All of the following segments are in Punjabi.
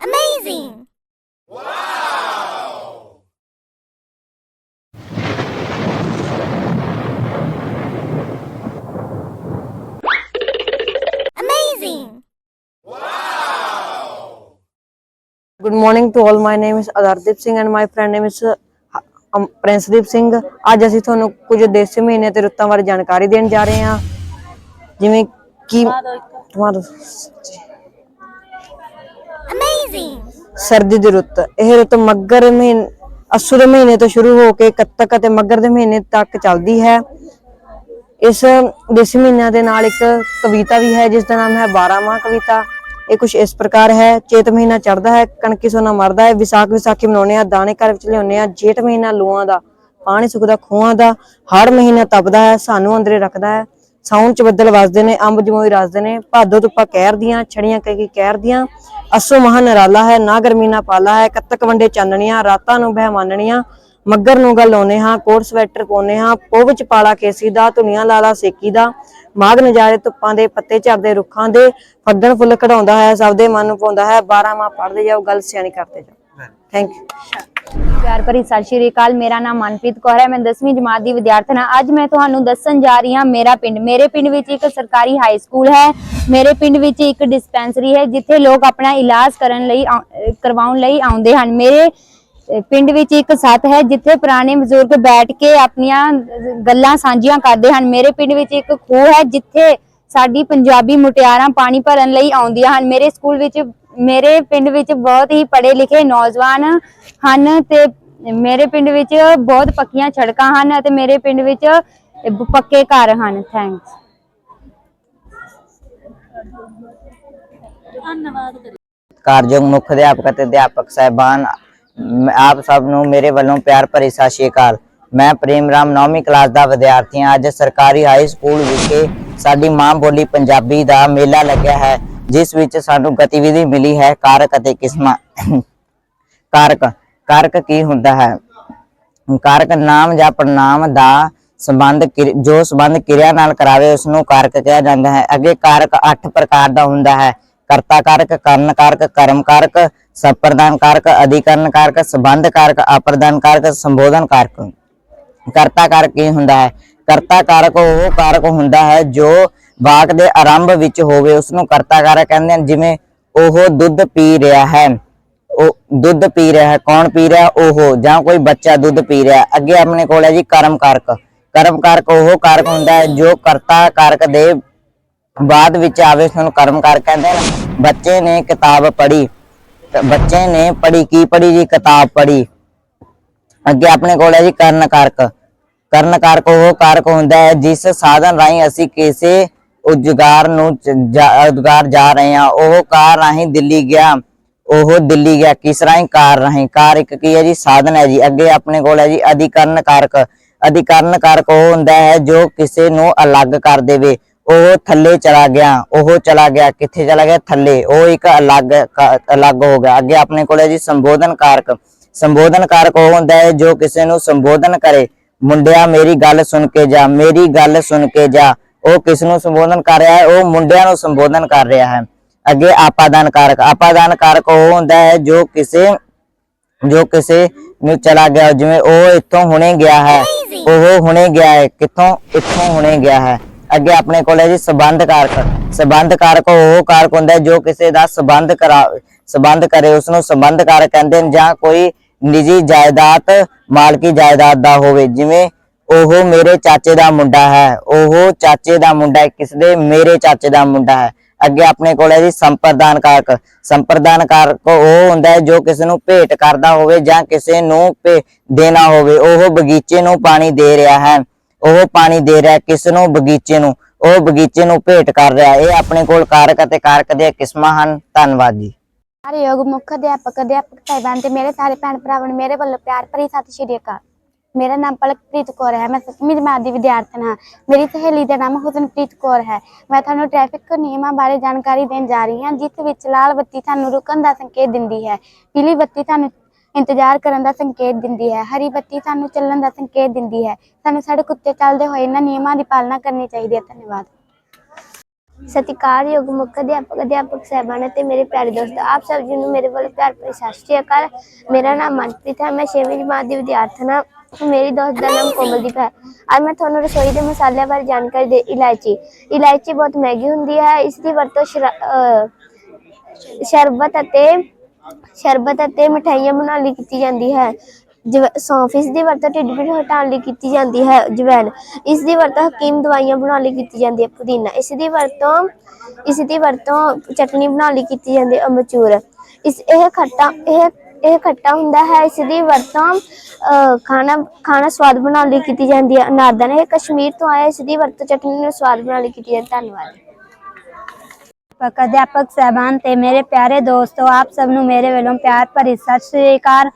Amazing! Wow! Amazing! Wow! Good morning to all. My name is Adardeep Singh and my friend name is ਪ੍ਰਿੰਸਦੀਪ Singh ਅੱਜ ਅਸੀਂ ਤੁਹਾਨੂੰ ਕੁਝ ਦੇਸੀ ਮਹੀਨੇ ਤੇ ਰੁੱਤਾਂ ਬਾਰੇ ਜਾਣਕਾਰੀ ਦੇਣ ਜਾ ਰਹੇ ਹਾਂ। ਜਿਵੇਂ ਕਿ ਤੁਹਾਡਾ! ਸਰਦੀ ਦੀ ਰੁੱਤ। ਇਹ ਰੁੱਤ ਮੱਗਰ ਮਹੀਨੇ ਅਸੂ ਦੇ ਮਹੀਨੇ ਤੋਂ ਸ਼ੁਰੂ ਹੋ ਕੇ ਕੱਤਕ ਅਤੇ ਮੱਗਰ ਦੇ ਮਹੀਨੇ ਤੱਕ ਚੱਲਦੀ ਹੈ। ਇਸ ਦੇਸੀ ਮਹੀਨਿਆਂ ਦੇ ਨਾਲ ਇੱਕ ਕਵਿਤਾ ਵੀ ਹੈ ਜਿਸ ਦਾ ਨਾਮ ਹੈ 12 ਮਾਹ ਕਵਿਤਾ। ਇਹ ਕੁਝ ਇਸ ਪ੍ਰਕਾਰ ਹੈ, ਚੇਤ ਮਹੀਨਾ ਚੜਦਾ ਹੈ, ਕਣਕੀ ਸੋਨਾ ਮਰਦਾ ਹੈ, ਵਿਸਾਖ ਵਿਸਾਖੀ ਮਨਾਉਣੇ ਆ ਦਾਣੇ ਘਰ ਵਿੱਚ ਲਿਆਉਣੇ ਆ ਜੇਠ ਮਹੀਨਾ ਲੂਆਂ ਦਾ, ਪਾਣੀ ਸੁੱਕਦਾ ਖੂਹਾਂ ਦਾ, ਹਰ ਮਹੀਨਾ ਤਪਦਾ ਹੈ, ਸਾਨੂੰ ਅੰਦਰੇ ਰੱਖਦਾ ਹੈ, ਸਾਉਣ ਚ ਬੱਦਲ ਵਸਦੇ ਨੇ, ਅੰਬ ਜਮੋਈ ਰਸਦੇ ਨੇ, ਭਾਦੋ ਧੁੱਪਾਂ ਕਹਿਰ ਦੀਆਂ, ਛੜੀਆਂ ਕਹਿ ਕਈ ਕਹਿਰ ਦੀਆਂ, ਅਸੋ ਮਹਾ ਨਰਾਲਾ ਹੈ ਨਾ ਗਰਮੀ ਨਾ ਪਾਲਾ ਹੈ, ਕੱਤਕ ਵੰਡੇ ਚਾਨਣੀਆਂ, ਰਾਤਾਂ ਨੂੰ ਬਹਿ ਮਾਨਣੀਆਂ ਮੱਗਰ ਨੂੰ ਗੱਲ ਲਾਉਨੇ ਹਾਂ ਕੋਟ ਸਵੈਟਰ ਪਾਉਨੇ ਹਾਂ ਪੋ ਵਿੱਚ ਪਾਲਾ ਕੇਸੀ ਦਾ ਧੁਨੀਆਂ ਲਾਲਾ ਸੇਕੀ ਦਾ ਮਾਗ ਨਜ਼ਾਰੇ ਧੁੱਪਾਂ ਦੇ ਪੱਤੇ ਝੜਦੇ ਰੁੱਖਾਂ ਦੇ ਫੱਦਣ ਫੁੱਲ ਕਢਾਉਂਦਾ ਹੈ ਸਭ ਦੇ ਮਨ ਨੂੰ ਪਾਉਂਦਾ ਹੈ 12 ਮਾਹ ਪੜ੍ਹਦੇ ਜਾਓ ਗੱਲ ਸਿਆਣੀ ਕਰਦੇ ਜਾਓ। ਥੈਂਕ ਯੂ ਪਿਆਰ ਭਰੀ ਸਤਿ ਸ਼੍ਰੀ ਅਕਾਲ ਮੇਰਾ ਨਾਮ ਮਨਪ੍ਰੀਤ ਕੌਰ ਹੈ ਮੈਂ 10ਵੀਂ ਜਮਾਤ ਦੀ ਵਿਦਿਆਰਥਣ ਹਾਂ। ਅੱਜ ਮੈਂ ਤੁਹਾਨੂੰ ਦੱਸਣ ਜਾ ਰਹੀ ਹਾਂ ਮੇਰਾ ਪਿੰਡ। ਮੇਰੇ ਪਿੰਡ ਵਿੱਚ ਇੱਕ ਸਰਕਾਰੀ ਹਾਈ ਸਕੂਲ ਹੈ ਮੇਰੇ ਪਿੰਡ ਵਿੱਚ ਇੱਕ ਡਿਸਪੈਂਸਰੀ ਹੈ ਜਿੱਥੇ ਲੋਕ ਆਪਣਾ ਇਲਾਜ ਕਰਨ ਲਈ ਕਰਵਾਉਣ ਲਈ ਆਉਂਦੇ ਹਨ। ਮੇਰੇ ਪਿੰਡ ਵਿੱਚ ਇੱਕ ਸੱਤ ਹੈ ਜਿੱਥੇ ਪੁਰਾਣੇ ਬਜ਼ੁਰਗ ਬੈਠ ਕੇ ਆਪਣੀਆਂ ਗੱਲਾਂ ਸਾਂਝੀਆਂ ਕਰਦੇ ਹਨ। ਮੇਰੇ ਪਿੰਡ ਵਿੱਚ ਇੱਕ ਖੂਹ ਹੈ ਜਿੱਥੇ ਸਾਡੀ ਪੰਜਾਬੀ ਮੁਟਿਆਰਾਂ ਪਾਣੀ ਭਰਨ ਲਈ ਆਉਂਦੀਆਂ ਹਨ। ਮੇਰੇ ਸਕੂਲ ਵਿੱਚ ਮੇਰੇ ਪਿੰਡ ਵਿੱਚ ਬਹੁਤ ਹੀ ਪੜ੍ਹੇ ਲਿਖੇ ਨੌਜਵਾਨ ਹਨ ਤੇ ਮੇਰੇ ਪਿੰਡ ਵਿੱਚ ਬਹੁਤ ਪੱਕੀਆਂ ਸੜਕਾਂ ਹਨ ਅਤੇ ਮੇਰੇ ਪਿੰਡ ਵਿੱਚ ਪੱਕੇ ਘਰ ਹਨ। ਥੈਂਕਸ ਕਾਰਜੋਗ ਮੁੱਖ ਅਧਿਆਪਕ ਅਤੇ ਅਧਿਆਪਕ ਸਹਿਬਾਨ ਆਪ ਸਭ ਨੂੰ ਮੇਰੇ ਵੱਲੋਂ ਪਿਆਰ ਭਰੀ ਸਤਿ ਸ਼੍ਰੀ ਅਕਾਲ। ਮੈਂ ਪ੍ਰੇਮ ਰਾਮ, ਨੌਵੀਂ ਕਲਾਸ ਦਾ ਵਿਦਿਆਰਥੀ ਹਾਂ। ਅੱਜ ਸਰਕਾਰੀ ਹਾਈ ਸਕੂਲ ਵਿਖੇ ਸਾਡੀ ਮਾਂ ਬੋਲੀ ਪੰਜਾਬੀ ਦਾ ਮੇਲਾ ਲੱਗਿਆ ਹੈ, ਜਿਸ ਵਿੱਚ ਸਾਨੂੰ ਗਤੀਵਿਧੀ ਮਿਲੀ ਹੈ ਕਾਰਕ ਅਤੇ ਕਿਸਮਾਂ। ਕਾਰਕ ਕਾਰਕ ਕੀ ਹੁੰਦਾ ਹੈ? ਕਾਰਕ ਨਾਮ ਜਾਂ ਪ੍ਰਣਾਮ ਦਾ ਸੰਬੰਧ ਕਿਰ- ਜੋ ਸੰਬੰਧ ਕਿਰਿਆ ਨਾਲ ਕਰਾਵੇ ਉਸ ਨੂੰ ਕਾਰਕ ਕਿਹਾ ਜਾਂਦਾ ਹੈ। ਅੱਗੇ ਕਾਰਕ 8 ਪ੍ਰਕਾਰ ਦਾ ਹੁੰਦਾ ਹੈ। ਕਰਤਾ ਕਾਰਕ, ਕਰਨ ਕਾਰਕ, ਕਰਮ ਕਾਰਕ ਸਪਰਦਾਨ ਕਾਰਕ ਅਧਿਕਰਨ ਕਾਰਕ ਸੰਬੰਧ ਕਾਰਕ ਅਪਰਦਾਨ ਕਾਰਕ ਸੰਬੋਧਨ ਕਾਰਕ ਕਰਤਾ ਕਾਰਕ ਕੀ ਹੁੰਦਾ ਹੈ? ਕਰਤਾ ਕਾਰਕ ਉਹ ਕਾਰਕ ਹੁੰਦਾ ਹੈ ਜੋ ਵਾਕ ਦੇ ਆਰੰਭ ਵਿੱਚ ਹੋਵੇ ਉਸ ਨੂੰ ਕਰਤਾ ਕਾਰਕ ਕਹਿੰਦੇ ਹਨ, ਜਿਵੇਂ ਉਹ ਦੁੱਧ ਪੀ ਰਿਹਾ ਹੈ। ਉਹ ਦੁੱਧ ਪੀ ਰਿਹਾ ਹੈ। ਕੌਣ ਪੀ ਰਿਹਾ? ਉਹ, ਜਾਂ ਕੋਈ ਬੱਚਾ ਦੁੱਧ ਪੀ ਰਿਹਾ ਅੱਗੇ ਆਪਣੇ ਕੋਲ ਹੈ ਜੀ ਕਰਮ ਕਾਰਕ ਕਰਮ ਕਾਰਕ ਉਹ ਕਾਰਕ ਹੁੰਦਾ ਹੈ ਜੋ ਕਰਤਾ ਕਾਰਕ ਦੇ ਬਾਅਦ ਵਿੱਚ ਆਵੇ ਉਸ ਨੂੰ ਕਰਮ ਕਾਰਕ ਕਹਿੰਦੇ ਹਨ। ਬੱਚੇ ਨੇ ਕਿਤਾਬ ਪੜ੍ਹੀ। ਬੱਚੇ ਨੇ ਪੜ੍ਹੀ, ਕੀ ਪੜ੍ਹੀ ਜੀ? ਕਿਤਾਬ ਪੜ੍ਹੀ। ਅੱਗੇ ਆਪਣੇ ਕੋਲ ਹੈ ਜੀ ਕਰਨ ਕਾਰਕ ਕਰਨ ਕਾਰਕ ਉਹ ਕਾਰਕ ਹੁੰਦਾ ਹੈ ਜਿਸ ਸਾਧਨ ਰਾਹੀਂ ਅਸੀਂ ਕਿਸੇ ਉਜਗਾਰ ਨੂੰ ਚ- ਉਜਗਾਰ ਜਾ ਰਹੇ ਹਾਂ। ਉਹ ਕਾਰ ਰਾਹੀਂ ਦਿੱਲੀ ਗਿਆ। ਉਹ ਦਿੱਲੀ ਗਿਆ। ਕਿਸ ਰਾਹੀਂ? ਕਾਰ ਰਾਹੀਂ। ਕਾਰ ਇੱਕ ਕੀ ਹੈ ਜੀ? ਸਾਧਨ ਹੈ ਜੀ। ਅੱਗੇ ਆਪਣੇ ਕੋਲ ਹੈ ਜੀ ਅਧਿਕਰਨ ਕਾਰਕ ਅਧਿਕਰਨ ਕਾਰਕ ਉਹ ਹੁੰਦਾ ਹੈ ਜੋ ਕਿਸੇ ਨੂੰ ਅਲੱਗ ਕਰ ਦੇਵੇ। ਉਹ ਥੱਲੇ ਚਲਾ ਗਿਆ, ਉਹ ਚਲਾ ਗਿਆ, ਕਿੱਥੇ ਚਲਾ ਗਿਆ? ਥੱਲੇ। ਉਹ ਇੱਕ ਅਲੱਗ ਅਲੱਗ ਹੋ ਗਿਆ। ਅੱਗੇ ਆਪਣੇ ਕੋਲ ਹੈ ਜੀ ਸੰਬੋਧਨ ਕਾਰਕ। ਸੰਬੋਧਨ ਕਾਰਕ ਉਹ ਹੁੰਦਾ ਹੈ ਜੋ ਕਿਸੇ ਨੂੰ ਸੰਬੋਧਨ ਕਰੇ। ਮੁੰਡਿਆ, ਮੇਰੀ ਗੱਲ ਸੁਣ ਕੇ ਜਾ, ਮੇਰੀ ਗੱਲ ਸੁਣ ਕੇ ਜਾ। ਉਹ ਕਿਸ ਨੂੰ ਸੰਬੋਧਨ ਕਰ ਰਿਹਾ ਹੈ? ਉਹ ਮੁੰਡਿਆਂ ਨੂੰ ਸੰਬੋਧਨ ਕਰ ਰਿਹਾ ਹੈ। ਅੱਗੇ ਆਪਾਦਾਨ ਕਾਰਕ। ਆਪਾਦਾਨ ਕਾਰਕ ਉਹ ਹੁੰਦਾ ਹੈ ਜੋ ਕਿਸੇ ਜੋ ਕਿਸੇ ਨੂੰ ਚਲਾ ਗਿਆ। ਜਿਵੇਂ ਉਹ ਇੱਥੋਂ ਹੁਣੇ ਗਿਆ ਹੈ। ਉਹ ਹੁਣੇ ਗਿਆ ਹੈ। ਕਿੱਥੋਂ? ਇੱਥੋਂ ਹੁਣੇ ਗਿਆ ਹੈ। ਅੱਗੇ ਆਪਣੇ ਕੋਲ ਹੈ ਜੀ ਸਬੰਧ ਕਾਰਕ। ਸਬੰਧ ਕਾਰਕ ਉਹ ਕਾਰਕ ਹੁੰਦਾ ਜੋ ਕਿਸੇ ਦਾ ਸਬੰਧ ਕਰਾ, ਸਬੰਧ ਕਰੇ ਉਸ ਨੂੰ ਸਬੰਧ ਕਾਰਕ ਕਹਿੰਦੇ ਨੇ ਜਾਂ ਕੋਈ ਨਿੱਜੀ ਜਾਇਦਾਦ, ਮਾਲਕੀ ਜਾਇਦਾਦ ਦਾ ਹੋਵੇ। ਜਿਵੇਂ ਉਹ ਮੇਰੇ ਚਾਚੇ ਦਾ ਮੁੰਡਾ ਹੈ, ਉਹ ਚਾਚੇ ਦਾ ਮੁੰਡਾ ਕਿਸ ਦੇ ਮੇਰੇ ਚਾਚੇ ਦਾ ਮੁੰਡਾ ਹੈ। ਅੱਗੇ ਆਪਣੇ ਕੋਲ ਹੈ ਜੀ ਸੰਪਰਦਾਨ ਕਾਰਕ। ਸੰਪਰਦਾਨ ਕਾਰਕ ਉਹ ਹੁੰਦਾ ਹੈ ਜੋ ਕਿਸੇ ਨੂੰ ਭੇਟ ਕਰਦਾ ਹੋਵੇ ਜਾਂ ਕਿਸੇ ਨੂੰ ਭੇ- ਦੇਣਾ ਹੋਵੇ। ਉਹ ਬਗੀਚੇ ਨੂੰ ਪਾਣੀ ਦੇ ਰਿਹਾ ਹੈ। ਉਹ ਪਾਣੀ ਦੇ ਰਿਹਾ ਕਿਸ ਨੂੰ? ਬਗੀਚੇ ਨੂੰ। ਉਹ ਬਗੀਚੇ ਨੂੰ ਭੇਟ ਕਰ ਰਿਹਾ ਇਹ ਆਪਣੇ ਕੋਲ ਕਾਰਕ ਅਤੇ ਕਾਰਕ ਦੀਆਂ ਕਿਸਮਾਂ ਹਨ। ਧੰਨਵਾਦ ਜੀ। ਸਾਰੇ ਯੋਗ ਮੁੱਖ ਅਧਿਆਪਕ ਅਧਿਆਪਕ ਸਾਹਿਬਾਨ ਤੇ ਮੇਰੇ ਸਾਰੇ ਭੈਣ ਭਰਾਵਾਂ ਨੂੰ ਮੇਰੇ ਵੱਲੋਂ ਪਿਆਰ ਭਰੀ ਸਤਿ ਸ਼੍ਰੀ ਅਕਾਲ। ਮੇਰਾ ਨਾਮ ਪਲਕਪ੍ਰੀਤ ਕੌਰ ਹੈ। ਮੈਂ ਸੱਤਵੀਂ ਜਮਾਤ ਦੀ ਵਿਦਿਆਰਥਣ ਹਾਂ। ਮੇਰੀ ਸਹੇਲੀ ਦਾ ਨਾਮ ਹੁਸਨਪ੍ਰੀਤ ਕੌਰ ਹੈ। ਮੈਂ ਤੁਹਾਨੂੰ ਟ੍ਰੈਫਿਕ ਨਿਯਮਾਂ ਬਾਰੇ ਜਾਣਕਾਰੀ ਦੇਣ ਜਾ ਰਹੀ ਹਾਂ, ਜਿਸ ਵਿੱਚ ਲਾਲ ਬੱਤੀ ਤੁਹਾਨੂੰ ਰੁਕਣ ਦਾ ਸੰਕੇਤ ਦਿੰਦੀ ਹੈ। ਪੀਲੀ ਬੱਤੀ ਤੁਹਾਨੂੰ ਇੰਤਜ਼ਾਰ ਕਰਨ ਦਾ ਸੰਕੇਤ ਦਿੰਦੀ ਹੈ। ਹਰੀ ਬੱਤੀ ਸਾਨੂੰ ਚੱਲਣ ਦਾ ਸੰਕੇਤ ਦਿੰਦੀ ਹੈ। ਸਾਨੂੰ ਸੜਕ ਉੱਤੇ ਚੱਲਦੇ ਹੋਏ ਇਹਨਾਂ ਨਿਯਮਾਂ ਦੀ ਪਾਲਣਾ ਕਰਨੀ ਚਾਹੀਦੀ ਹੈ। ਧੰਨਵਾਦ। ਸਤਿਕਾਰਯੋਗ ਮੁੱਖ ਅਧਿਆਪਕ ਅਧਿਆਪਕ ਸਾਹਿਬਾਨ ਅਤੇ ਮੇਰੇ ਪਿਆਰੇ ਦੋਸਤੋ, ਆਪ ਸਭ ਜੀ ਨੂੰ ਮੇਰੇ ਵੱਲੋਂ ਪਿਆਰ ਭਰੀ ਸਤਿ ਸ਼੍ਰੀ ਅਕਾਲ। ਮੇਰਾ ਨਾਮ ਮਨਪ੍ਰੀਤ ਹੈ। ਮੈਂ 6ਵੀਂ ਜਮਾਤ ਦੀ ਵਿਦਿਆਰਥਣ ਹਾਂ। ਮੇਰੀ ਦੋਸਤ ਦਾ ਨਾਮ ਕੋਮਲਦੀਪ ਹੈ। ਅੱਜ ਮੈਂ ਤੁਹਾਨੂੰ ਰਸੋਈ ਦੇ ਮਸਾਲਿਆਂ ਬਾਰੇ ਜਾਣਕਾਰੀ ਦੇ, ਇਲਾਇਚੀ। ਇਲਾਇਚੀ ਬਹੁਤ ਮਹਿੰਗੀ ਹੁੰਦੀ ਹੈ। ਇਸ ਦੀ ਵਰਤੋਂ ਸ਼ਰਾ- ਅਹ ਸ਼ਰਬਤ ਅਤੇ ਸ਼ਰਬਤ ਅਤੇ ਮਠਾਈਆਂ ਬਣਾਉਣ ਲਈ ਕੀਤੀ ਜਾਂਦੀ ਹੈ। ਜਵ- ਸੌਂਫ ਇਸ ਦੀ ਵਰਤੋਂ ਢਿੱਡ ਪੀੜ ਹਟਾਉਣ ਲਈ ਕੀਤੀ ਜਾਂਦੀ ਹੈ। ਜਵੈਨ ਇਸ ਦੀ ਵਰਤੋਂ ਹਕੀਮ ਦਵਾਈਆਂ ਬਣਾਉਣ ਲਈ ਕੀਤੀ ਜਾਂਦੀ ਹੈ। ਪੁਦੀਨਾ ਇਸ ਦੀ ਵਰਤੋਂ ਇਸ ਦੀ ਵਰਤੋਂ ਚਟਨੀ ਬਣਾਉਣ ਲਈ ਕੀਤੀ ਜਾਂਦੀ ਹੈ। ਅਮਚੂਰ ਇਸ ਇਹ ਖੱਟਾ ਇਹ ਇਹ ਖੱਟਾ ਹੁੰਦਾ ਹੈ। ਇਸ ਦੀ ਵਰਤੋਂ ਅਹ, ਖਾਣਾ ਖਾਣਾ ਸਵਾਦ ਬਣਾਉਣ ਲਈ ਕੀਤੀ ਜਾਂਦੀ ਹੈ। ਅਨਾਰਦਾਨਾ ਇਹ ਕਸ਼ਮੀਰ ਤੋਂ ਆਇਆ ਇਸ ਦੀ ਵਰਤੋਂ ਚਟਨੀ ਨੂੰ ਸਵਾਦ ਬਣਾਉਣ ਲਈ ਕੀਤੀ ਜਾਂਦੀ ਹੈ। ਧੰਨਵਾਦ। ਅਧਿਆਪਕ ਅਧਿਆਪਕ ਸਹਿਬਾਨ ਤੇ ਮੇਰੇ ਪਿਆਰੇ ਦੋਸਤੋ ਆਪ ਸਭ ਨੂੰ ਮੇਰੇ ਵੱਲੋਂ ਪਿਆਰ ਭਰੀ ਸਤਿ ਸ੍ਰੀ ਅਕਾਲ।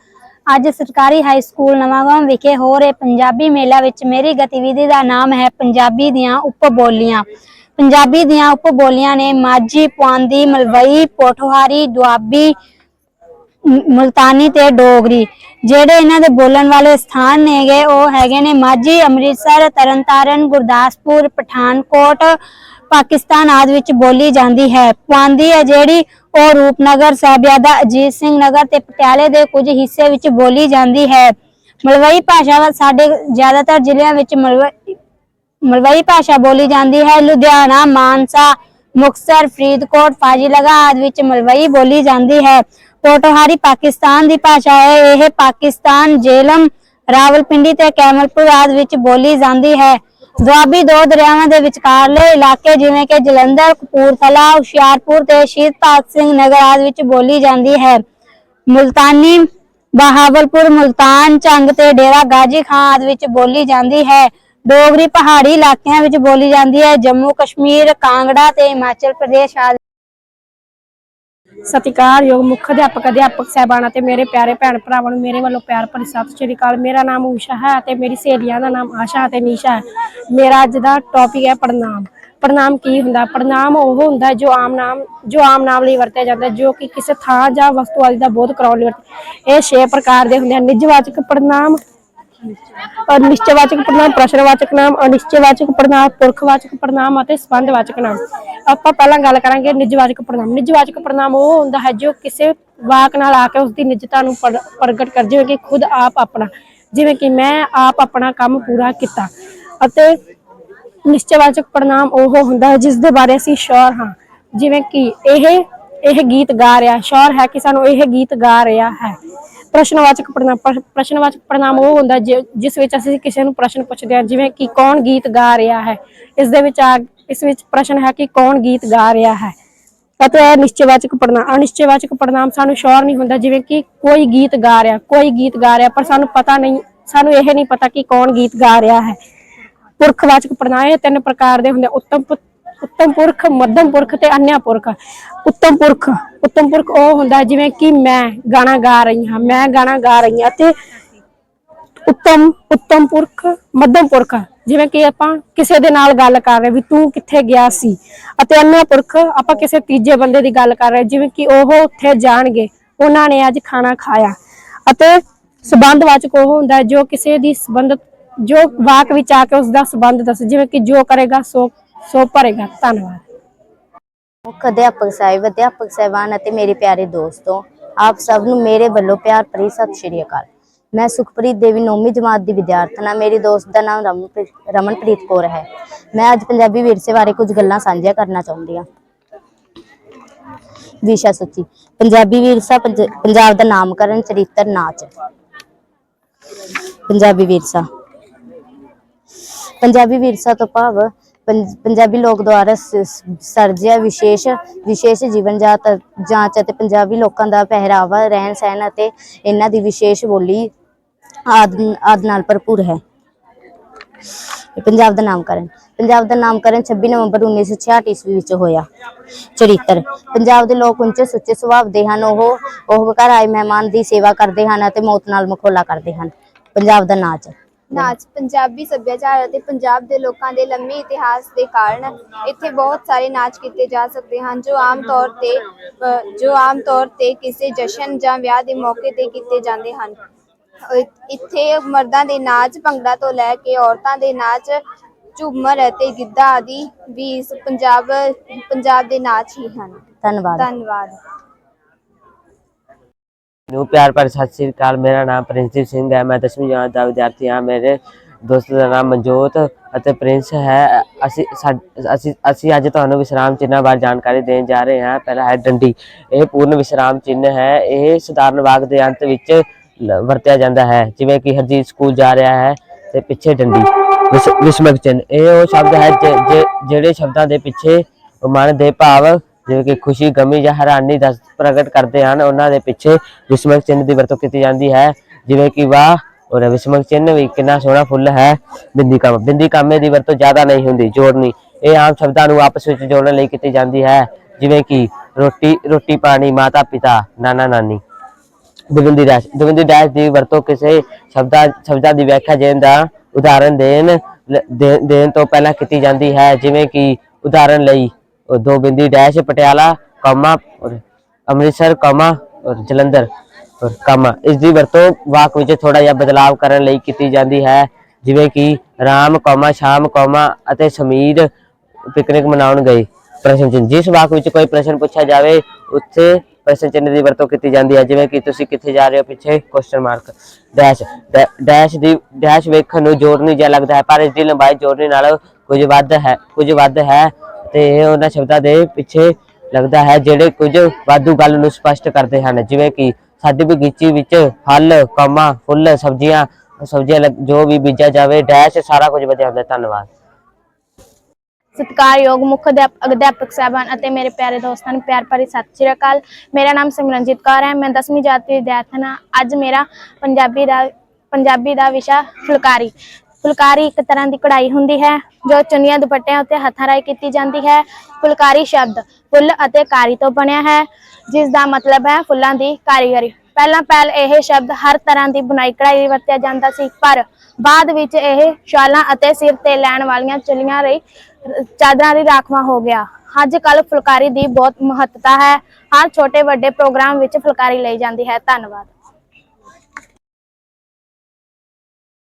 ਅੱਜ ਸਰਕਾਰੀ ਹਾਈ ਸਕੂਲ ਨਵਾਂਗਾਂਵ ਵਿਖੇ ਹੋ ਰਹੇ ਪੰਜਾਬੀ ਮੇਲਾ ਵਿੱਚ ਮੇਰੀ ਗਤੀਵਿਧੀ ਦਾ ਨਾਮ ਹੈ ਪੰਜਾਬੀ ਦੀਆਂ ਉਪਬੋਲੀਆਂ। ਪੰਜਾਬੀ ਦੀਆਂ ਉਪਬੋਲੀਆਂ ਨੇ ਮਾਝੀ, ਪੁਆਂਦੀ, ਮਲਵਈ, ਪੋਠੋਹਾਰੀ, ਦੁਆਬੀ, ਮੁਲਤਾਨੀ ਤੇ ਡੋਗਰੀ। ਜਿਹੜੇ ਇਹਨਾਂ ਦੇ ਬੋਲਣ ਵਾਲੇ ਸਥਾਨ ਨੇਗੇ, ਉਹ ਹੈਗੇ ਨੇ ਮਾਝੀ, ਅੰਮ੍ਰਿਤਸਰ, ਤਰਨਤਾਰਨ, ਗੁਰਦਾਸਪੁਰ, ਪਠਾਨਕੋਟ ਪਾਕਿਸਤਾਨ ਆਦਿ ਵਿੱਚ ਬੋਲੀ ਜਾਂਦੀ ਹੈ। ਪੁਆਂਦੀ ਹੈ ਜਿਹੜੀ ਉਹ ਰੂਪਨਗਰ ਸਾਹਿਬਜ਼ਾਦਾ ਅਜੀਤ ਸਿੰਘ ਨਗਰ ਤੇ ਪਟਿਆਲੇ ਦੇ ਕੁਝ ਹਿੱਸੇ ਵਿੱਚ ਬੋਲੀ ਜਾਂਦੀ ਹੈ। ਮਲਵਈ ਭਾਸ਼ਾ ਸਾਡੇ ਜ਼ਿਆਦਾਤਰ ਜ਼ਿਲ੍ਹਿਆਂ ਵਿੱਚ ਮਲਵਈ ਮਲਵਈ ਭਾਸ਼ਾ ਬੋਲੀ ਜਾਂਦੀ ਹੈ। ਲੁਧਿਆਣਾ, ਮਾਨਸਾ, ਮੁਕਤਸਰ, ਫਰੀਦਕੋਟ, ਫਾਜ਼ਿਲਕਾ ਆਦਿ ਵਿੱਚ ਮਲਵਈ ਬੋਲੀ ਜਾਂਦੀ ਹੈ। ਪੋਟੋਹਾਰੀ ਪਾਕਿਸਤਾਨ ਦੀ ਭਾਸ਼ਾ ਹੈ। ਇਹ ਪਾਕਿਸਤਾਨ ਜੇਲਮ ਰਾਵਲਪਿੰਡੀ ਤੇ ਕੈਮਲਪੁਰ ਆਦਿ ਵਿੱਚ ਬੋਲੀ ਜਾਂਦੀ ਹੈ। ਦੁਆਬੀ ਦੋ ਦਰਿਆਵਾਂ ਦੇ ਵਿਚਕਾਰਲੇ ਇਲਾਕੇ ਜਿਵੇਂ ਕਿ ਜਲੰਧਰ, ਕਪੂਰਥਲਾ, ਹੁਸ਼ਿਆਰਪੁਰ ਤੇ ਸ਼ਹੀਦ ਭਗਤ ਸਿੰਘ ਨਗਰ ਆਦਿ ਵਿੱਚ ਬੋਲੀ ਜਾਂਦੀ ਹੈ। ਮੁਲਤਾਨੀ, ਬਹਾਵਲਪੁਰ, ਮੁਲਤਾਨ ਚੰਗ ਤੇ ਡੇਰਾ ਗਾਜੀ ਖਾਨ ਆਦਿ ਵਿੱਚ ਬੋਲੀ ਜਾਂਦੀ ਹੈ। ਡੋਗਰੀ ਪਹਾੜੀ ਇਲਾਕਿਆਂ ਵਿੱਚ ਬੋਲੀ ਜਾਂਦੀ ਹੈ। ਜੰਮੂ ਕਸ਼ਮੀਰ ਕਾਂਗੜਾ ਤੇ ਹਿਮਾਚਲ ਪ੍ਰਦੇਸ਼ ਆਦਿ ਸਤਿਕਾਰਯੋਗ ਮੁੱਖ ਅਧਿਆਪਕ ਅਧਿਆਪਕ ਸਾਹਿਬਾਨ ਅਤੇ ਮੇਰੇ ਪਿਆਰੇ ਭੈਣ ਭਰਾਵਾਂ ਨੂੰ ਮੇਰੇ ਵੱਲੋਂ ਪਿਆਰ ਭਰੀ ਸਤਿ ਸ਼੍ਰੀ ਅਕਾਲ। ਮੇਰਾ ਨਾਮ ਊਸ਼ਾ ਹੈ ਅਤੇ ਮੇਰੀ ਸਹੇਲੀਆਂ ਦਾ ਨਾਮ ਆਸ਼ਾ ਅਤੇ ਨੀਸ਼ਾ ਹੈ। ਮੇਰਾ ਅੱਜ ਦਾ ਟੌਪਿਕ ਹੈ ਪ੍ਰਣਾਮ ਪ੍ਰਣਾਮ ਕੀ ਹੁੰਦਾ? ਪ੍ਰਣਾਮ ਉਹ ਹੁੰਦਾ ਜੋ ਆਮ ਨਾਮ ਜੋ ਆਮ ਨਾਮ ਲਈ ਵਰਤਿਆ ਜਾਂਦਾ ਹੈ, ਜੋ ਕਿ ਕਿਸੇ ਥਾਂ ਜਾਂ ਵਸਤੂ ਆਦਿ ਦਾ ਬੋਧ ਕਰਾਉਣ ਲਈ ਵਰਤੇ ਇਹ ਛੇ ਪ੍ਰਕਾਰ ਦੇ ਹੁੰਦੇ ਹਨ। ਨਿਜਵਾਚਕ ਪ੍ਰਣਾਮ ਔਰ ਨਿਸ਼ਚੈਵਾਚਕ ਪ੍ਰਣਾਮ ਪ੍ਰਸ਼ਨਵਾਚਕ ਨਾਮ ਅਨਿਸ਼ਚੈਵਾਚਕ ਪ੍ਰਣਾਮ ਪੁਰਖਵਾਚਕ ਪ੍ਰਣਾਮ ਅਤੇ ਸੰਬੰਧਵਾਚਕ ਨਾਮ। ਆਪਾਂ ਪਹਿਲਾਂ ਗੱਲ ਕਰਾਂਗੇ ਨਿਜਵਾਚਕ ਪ੍ਰਣਾਮ ਨਿਜਵਾਚਕ ਪ੍ਰਣਾਮ ਉਹ ਹੁੰਦਾ ਹੈ ਜੋ ਕਿਸੇ ਵਾਕ ਨਾਲ ਆ ਕੇ ਉਸ ਦੀ ਨਿਜਤਾ ਨੂੰ ਪ੍ਰਗਟ ਕਰ, ਜਿਵੇਂ ਕਿ ਖੁਦ ਆਪ ਆਪਣਾ, ਜਿਵੇਂ ਕਿ ਮੈਂ ਆਪ ਆਪਣਾ ਕੰਮ ਪੂਰਾ ਕੀਤਾ। ਅਤੇ ਨਿਸ਼ਚੈਵਾਚਕ ਪ੍ਰਣਾਮ ਉਹ ਹੁੰਦਾ ਹੈ ਜਿਸ ਦੇ ਬਾਰੇ ਅਸੀਂ ਸ਼ੋਰ ਹਾਂ। ਜਿਵੇਂ ਕਿ ਇਹ ਇਹ ਗੀਤ ਗਾ ਰਿਹਾ ਸ਼ੋਰ ਹੈ ਕਿ ਸਾਨੂੰ ਇਹ ਗੀਤ ਗਾ ਰਿਹਾ ਹੈ। ਪ੍ਰਸ਼ਨਵਾਚਕ ਪ੍ਰਣਾਮ ਪ੍ਰਸ਼ਨਵਾਚਕ ਪ੍ਰਣਾਮ ਉਹ ਹੁੰਦਾ ਜਿਸ ਵਿੱਚ ਅਸੀਂ ਕਿਸੇ ਨੂੰ ਪ੍ਰਸ਼ਨ ਪੁੱਛਦੇ ਹਾਂ, ਜਿਵੇਂ ਕਿ ਕੌਣ ਗੀਤ ਗਾ ਰਿਹਾ ਹੈ? ਇਸ ਦੇ ਵਿੱਚ ਇਸ ਵਿੱਚ ਪ੍ਰਸ਼ਨ ਹੈ ਕਿ ਕੌਣ ਗੀਤ ਗਾ ਰਿਹਾ ਹੈ? ਅਤੇ ਇਹ ਨਿਸ਼ਚੈਵਾਚਕ ਪ੍ਰਣਾਮ ਅਨਿਸ਼ਚੈਵਾਚਕ ਪ੍ਰਣਾਮ ਸਾਨੂੰ ਸ਼ੋਰ ਨਹੀਂ ਹੁੰਦਾ, ਜਿਵੇਂ ਕਿ ਕੋਈ ਗੀਤ ਗਾ ਰਿਹਾ, ਕੋਈ ਗੀਤ ਗਾ ਰਿਹਾ, ਪਰ ਸਾਨੂੰ ਪਤਾ ਨਹੀਂ ਸਾਨੂੰ ਇਹ ਨਹੀਂ ਪਤਾ ਕਿ ਕੌਣ ਗੀਤ ਗਾ ਰਿਹਾ ਹੈ। ਪੁਰਖਵਾਚਕ ਪ੍ਰਣਾਮ ਇਹ ਤਿੰਨ ਪ੍ਰਕਾਰ ਦੇ ਹੁੰਦੇ ਉੱਤਮ ਉੱਤਮ ਪੁਰਖ, ਮੱਧਮ ਪੁਰਖ ਤੇ ਅਨਿਆ ਪੁਰਖ। ਉੱਤਮ ਪੁਰਖ ਉੱਤਮ ਪੁਰਖ ਉਹ ਹੁੰਦਾ ਜਿਵੇਂ ਕਿ ਮੈਂ ਗਾਣਾ ਗਾ ਰਹੀ ਹਾਂ, ਮੈਂ ਗਾਣਾ ਗਾ ਰਹੀ ਹਾਂ ਤੇ ਉੱਤਮ ਉੱਤਮ ਪੁਰਖ, ਮੱਧਮ ਪੁਰਖ, ਜਿਵੇਂ ਕਿ ਆਪਾਂ ਕਿਸੇ ਦੇ ਨਾਲ ਗੱਲ ਕਰ ਰਹੇ ਵੀ ਤੂੰ ਕਿੱਥੇ ਗਿਆ ਸੀ ਅਤੇ ਅਨਿਆ ਪੁਰਖ, ਆਪਾਂ ਕਿਸੇ ਤੀਜੇ ਬੰਦੇ ਦੀ ਗੱਲ ਕਰ ਰਹੇ ਜਿਵੇਂ ਕਿ ਉਹ ਉੱਥੇ ਜਾਣਗੇ, ਉਹਨਾਂ ਨੇ ਅੱਜ ਖਾਣਾ ਖਾਇਆ। ਅਤੇ ਸਬੰਧਵਾਚਕ ਉਹ ਹੁੰਦਾ ਹੈ ਜੋ ਕਿਸੇ ਦੀ ਸਬੰਧਤ ਜੋ ਵਾਕ ਵਿੱਚ ਆ ਕੇ ਉਸ ਦਾ ਸੰਬੰਧ ਦੱਸ, ਜਿਵੇਂ ਕਿ ਜੋ ਕਰੇਗਾ ਸੋ ਸੋ ਭਰੇਗਾ। ਧੰਨਵਾਦ। ਮੁੱਖ ਅਧਿਆਪਕ ਸਾਹਿਬ, ਅਧਿਆਪਕ ਸਾਹਿਬਾਨ ਅਤੇ ਮੇਰੇ ਪਿਆਰੇ ਦੋਸਤੋ, ਆਪ ਸਭ ਨੂੰ ਮੇਰੇ ਵੱਲੋਂ ਪਿਆਰ ਭਰੀ ਸਤਿ ਸ਼੍ਰੀ ਅਕਾਲ। ਮੈਂ ਸੁਖਪ੍ਰੀਤ ਦੇਵੀ, ਨੌਵੀਂ ਜਮਾਤ ਦੀ ਵਿਦਿਆਰਥਣ ਮੇਰੀ ਦੋਸਤ ਦਾ ਨਾਮ ਰਮਨਪ੍ਰੀਤ ਰਮਨਪ੍ਰੀਤ ਕੌਰ ਹੈ। ਮੈਂ ਅੱਜ ਪੰਜਾਬੀ ਵਿਰਸੇ ਬਾਰੇ ਕੁਝ ਗੱਲਾਂ ਸਾਂਝੀਆਂ ਕਰਨਾ ਚਾਹੁੰਦੀ ਹਾਂ। ਵਿਸ਼ਾ ਸੂਚੀ, ਪੰਜਾਬੀ ਵਿਰਸਾ ਪੰਜ- ਪੰਜਾਬ ਦਾ ਨਾਮਕਰਨ ਚਰਿੱਤਰ ਨਾਚ। ਪੰਜਾਬੀ ਵਿਰਸਾ। ਪੰਜਾਬੀ ਵਿਰਸਾ ਤੋਂ ਭਾਵ ਪੰਜਾਬੀ ਲੋਕ ਦੁਆਰਾ ਸਰਜਿਆ ਵਿਸ਼ੇਸ਼ ਵਿਸ਼ੇਸ਼ ਜੀਵਨ ਜਾਂਚ ਅਤੇ ਪੰਜਾਬੀ ਲੋਕਾਂ ਦਾ ਪਹਿਰਾਵਾ, ਰਹਿਣ ਸਹਿਣ ਅਤੇ ਇਹਨਾਂ ਦੀ ਵਿਸ਼ੇਸ਼ ਬੋਲੀ ਆਦਿ ਨਾਲ ਭਰਪੂਰ ਹੈ। ਪੰਜਾਬ ਦਾ ਨਾਮਕਰਨ। ਪੰਜਾਬ ਦਾ ਨਾਮਕਰਨ 26 ਨਵੰਬਰ 1966 ਈਸਵੀ ਵਿੱਚ ਹੋਇਆ। ਚਰਿੱਤਰ। ਪੰਜਾਬ ਦੇ ਲੋਕ ਉੱਚੇ ਸੁੱਚੇ ਸੁਭਾਵ ਦੇ ਹਨ। ਉਹ ਉਹ ਘਰ ਆਏ ਮਹਿਮਾਨ ਦੀ ਸੇਵਾ ਕਰਦੇ ਹਨ ਅਤੇ ਮੌਤ ਨਾਲ ਮਖੌਲਾ ਕਰਦੇ ਹਨ। ਪੰਜਾਬ ਦਾ ਨਾਚ। ਨਾਚ ਪੰਜਾਬੀ ਸੱਭਿਆਚਾਰ ਅਤੇ ਪੰਜਾਬ ਦੇ ਲੋਕਾਂ ਦੇ ਲੰਮੇ ਇਤਿਹਾਸ ਦੇ ਕਾਰਨ ਇੱਥੇ ਬਹੁਤ ਸਾਰੇ ਨਾਚ ਕੀਤੇ ਜਾ ਸਕਦੇ ਹਨ ਜੋ ਆਮ ਤੌਰ ਤੇ ਜੋ ਆਮ ਤੌਰ ਤੇ ਕਿਸੇ ਜਸ਼ਨ ਜਾਂ ਵਿਆਹ ਦੇ ਮੌਕੇ ਤੇ ਕੀਤੇ ਜਾਂਦੇ ਹਨ। ਇੱਥੇ ਮਰਦਾਂ ਦੇ ਨਾਚ ਭੰਗੜਾ ਤੋਂ ਲੈ ਕੇ ਔਰਤਾਂ ਦੇ ਨਾਚ ਝੂਮਰ ਅਤੇ ਗਿੱਧਾ ਆਦਿ ਵੀ ਇਸ ਪੰਜਾਬ ਪੰਜਾਬ ਦੇ ਨਾਚ ਹੀ ਹਨ। ਧੰਨਵਾਦ। ਧੰਨਵਾਦ। ਨੂੰ ਪਿਆਰ ਭਰੀ ਸਤਿ ਸ੍ਰੀ ਅਕਾਲ। ਮੇਰਾ ਨਾਮ ਪ੍ਰਿੰਸਦੀਪ ਸਿੰਘ ਹੈ। ਮੈਂ 10ਵੀਂ ਜਮਾਤ ਦਾ ਵਿਦਿਆਰਥੀ ਹਾਂ। ਮੇਰੇ ਦੋਸਤ ਦਾ ਨਾਮ ਮਨਜੋਤ ਅਤੇ ਪ੍ਰਿੰਸ ਹੈ। ਅਸੀਂ ਸਾ- ਅਸੀਂ ਅਸੀਂ ਅੱਜ ਤੁਹਾਨੂੰ ਵਿਸ਼ਰਾਮ ਚਿੰਨ੍ਹਾਂ ਬਾਰੇ ਜਾਣਕਾਰੀ ਦੇਣ ਜਾ ਰਹੇ ਹਾਂ। ਪਹਿਲਾ ਹੈ ਡੰਡੀ। ਇਹ ਪੂਰਨ ਵਿਸ਼ਰਾਮ ਚਿੰਨ੍ਹ ਹੈ। ਇਹ ਸਧਾਰਨ ਵਾਕ ਦੇ ਅੰਤ ਵਿੱਚ ਵਰਤਿਆ ਜਾਂਦਾ ਹੈ। ਜਿਵੇਂ ਕਿ ਹਰਜੀਤ ਸਕੂਲ ਜਾ ਰਿਹਾ ਹੈ ਤੇ ਪਿੱਛੇ ਡੰਡੀ। ਵਿਸ- ਵਿਸਮਕ ਚਿੰਨ੍ਹ। ਇਹ ਉਹ ਸ਼ਬਦ ਹੈ ਜ- ਜਿਹੜੇ ਸ਼ਬਦਾਂ ਦੇ ਪਿੱਛੇ ਮਨ ਦੇ ਭਾਵ ਜਿਵੇਂ ਕਿ ਖੁਸ਼ੀ, ਗਮੀ ਜਾਂ ਹੈਰਾਨੀ ਦਾ ਪ੍ਰਗਟ ਕਰਦੇ ਹਨ, ਉਹਨਾਂ ਦੇ ਪਿੱਛੇ ਵਿਸਮਕ ਚਿੰਨ੍ਹ ਦੀ ਵਰਤੋਂ ਕੀਤੀ ਜਾਂਦੀ ਹੈ। ਜਿਵੇਂ ਕਿ ਵਾਹ, ਔਰ ਵਿਸਮਕ ਚਿੰਨ੍ਹ ਵੀ ਕਿੰਨਾ ਸੋਹਣਾ ਫੁੱਲ ਹੈ। ਬਿੰਦੀ ਕਾਮਾ, ਬਿੰਦੀ ਕਾਮੇ ਦੀ ਵਰਤੋਂ ਜ਼ਿਆਦਾ ਨਹੀਂ ਹੁੰਦੀ ਜੋੜਨੀ ਇਹ ਆਮ ਸ਼ਬਦਾਂ ਨੂੰ ਆਪਸ ਵਿੱਚ ਜੋੜਨ ਲਈ ਕੀਤੀ ਜਾਂਦੀ ਹੈ। ਜਿਵੇਂ ਕਿ ਰੋਟੀ ਰੋਟੀ ਪਾਣੀ, ਮਾਤਾ ਪਿਤਾ, ਨਾਨਾ, ਨਾਨੀ। ਦਵਿੰਦੀ ਡੈਸ਼ ਦਵਿੰਦੀ ਡੈਸ਼ ਦੀ ਵਰਤੋਂ ਕਿਸੇ ਸ਼ਬਦਾਂ ਸ਼ਬਦਾਂ ਦੀ ਵਿਆਖਿਆ ਦੇਣ ਦਾ ਉਦਾਹਰਨ ਦੇਣ ਦੇ- ਦੇਣ ਤੋਂ ਪਹਿਲਾਂ ਕੀਤੀ ਜਾਂਦੀ ਹੈ। ਜਿਵੇਂ ਕਿ ਉਦਾਹਰਨ ਲਈ ਉਹ ਦੋ ਬਿੰਦੀ ਡੈਸ਼ ਪਟਿਆਲਾ, ਕਮਾ ਅੰਮ੍ਰਿਤਸਰ, ਕਮਾ ਔਰ ਜਲੰਧਰ ਔਰ ਕਮਾ। ਇਸ ਦੀ ਵਰਤੋਂ ਵਾਕ ਵਿੱਚ ਥੋੜਾ ਜਿਹਾ ਬਦਲਾਵ ਕਰਨ ਲਈ ਕੀਤੀ ਜਾਂਦੀ ਹੈ। ਜਿਵੇਂ ਕਿ ਰਾਮ, ਕਮਾ, ਸ਼ਾਮ, ਕਮਾ ਅਤੇ ਸਮੀਰ ਪਿਕਨਿਕ ਮਨਾਉਣ ਗਏ। ਪ੍ਰਸ਼ਨ ਚਿੰਨ੍ਹ। ਜਿਸ ਵਾਕ ਵਿੱਚ ਕੋਈ ਪ੍ਰਸ਼ਨ ਪੁੱਛਿਆ ਜਾਵੇ, ਉੱਥੇ ਪ੍ਰਸ਼ਨ ਚਿੰਨ੍ਹ ਦੀ ਵਰਤੋਂ ਕੀਤੀ ਜਾਂਦੀ ਹੈ। ਜਿਵੇਂ ਕਿ ਤੁਸੀਂ ਕਿੱਥੇ ਜਾ ਰਹੇ ਹੋ ਪਿੱਛੇ? ਕੁਐਸਚਨ ਮਾਰਕ ਡੈਸ਼ ਡੈ- ਡੈਸ਼ ਦੀ ਡੈਸ਼ ਵੇਖਣ ਨੂੰ ਜੋੜਨੀ ਜਿਹਾ ਲੱਗਦਾ ਹੈ, ਪਰ ਇਸ ਦੀ ਲੰਬਾਈ ਜੋੜਨੀ ਨਾਲ ਕੁਝ ਵੱਧ ਹੈ, ਕੁਝ ਵੱਧ ਹੈ। ਤੇ ਉਹਨਾਂ ਸ਼ਬਦਾਂ ਦੇ ਪਿੱਛੇ ਲੱਗਦਾ ਹੈ, ਜਿਹੜੇ ਕੁਝ ਵਾਧੂ ਗੱਲ ਨੂੰ ਸਪਸ਼ਟ ਕਰਦੇ ਹਨ, ਜਿਵੇਂ ਕਿ ਸਾਡੀ ਬਗੀਚੀ ਵਿੱਚ ਫਲ, ਕਮਾ, ਫੁੱਲ, ਸਬਜ਼ੀਆਂ ਸਬਜ਼ੀਆਂ ਲੱਗ- ਜੋ ਵੀ ਬੀਜਿਆ ਜਾਵੇ, ਡੈਸ਼ ਸਾਰਾ ਕੁਝ ਵਧਿਆ ਹੁੰਦਾ ਹੈ। ਧੰਨਵਾਦ। ਸਤਿਕਾਰਯੋਗ ਮੁੱਖ ਅਧਿਆਪ- ਅਧਿਆਪਕ ਸਾਹਿਬਾਨ ਅਤੇ ਮੇਰੇ ਪਿਆਰੇ ਦੋਸਤਾਂ ਨੂੰ ਪਿਆਰ ਭਰੀ ਸਤਿ ਸ਼੍ਰੀ ਅਕਾਲ। ਮੇਰਾ ਨਾਮ ਸਿਮਰਨਜੀਤ ਕੌਰ ਹੈ, ਮੈਂ 10ਵੀਂ ਜਾਤੀ ਦੀ ਵਿਦਿਆਰਥਣ ਹਾਂ। ਅੱਜ ਮੇਰਾ ਪੰਜਾਬੀ ਦਾ ਪੰਜਾਬੀ ਦਾ ਵਿਸ਼ਾ ਫੁਲਕਾਰੀ। ਫੁਲਕਾਰੀ ਇੱਕ ਤਰ੍ਹਾਂ ਦੀ ਕਢਾਈ ਹੁੰਦੀ ਹੈ, ਜੋ ਚੁੰਨੀਆਂ, ਦੁਪੱਟਿਆਂ ਉੱਤੇ ਹੱਥਾਂ ਰਾਹੀਂ ਕੀਤੀ ਜਾਂਦੀ ਹੈ। ਫੁਲਕਾਰੀ ਸ਼ਬਦ ਫੁੱਲ ਅਤੇ ਕਾਰੀ ਤੋਂ ਬਣਿਆ ਹੈ ਜਿਸ ਦਾ ਮਤਲਬ ਹੈ ਫੁੱਲਾਂ ਦੀ ਕਾਰੀਗਰੀ। ਪਹਿਲਾਂ ਪਹਿਲ ਇਹ ਸ਼ਬਦ ਹਰ ਤਰ੍ਹਾਂ ਦੀ ਬੁਣਾਈ ਕਢਾਈ ਲਈ ਵਰਤਿਆ ਜਾਂਦਾ ਸੀ, ਪਰ ਬਾਅਦ ਵਿੱਚ ਇਹ ਸ਼ਾਲਾਂ ਅਤੇ ਸਿਰ ਤੇ ਲੈਣ ਵਾਲੀਆਂ ਚੁੰਨੀਆਂ ਲਈ ਚਾਦਰਾਂ ਦੀ ਰਾਖਵਾਂ ਹੋ ਗਿਆ। ਅੱਜ ਕੱਲ ਫੁਲਕਾਰੀ ਦੀ ਬਹੁਤ ਮਹੱਤਤਾ ਹੈ। ਹਰ ਛੋਟੇ ਵੱਡੇ ਪ੍ਰੋਗਰਾਮ ਵਿੱਚ ਫੁਲਕਾਰੀ ਲਈ ਜਾਂਦੀ ਹੈ। ਧੰਨਵਾਦ।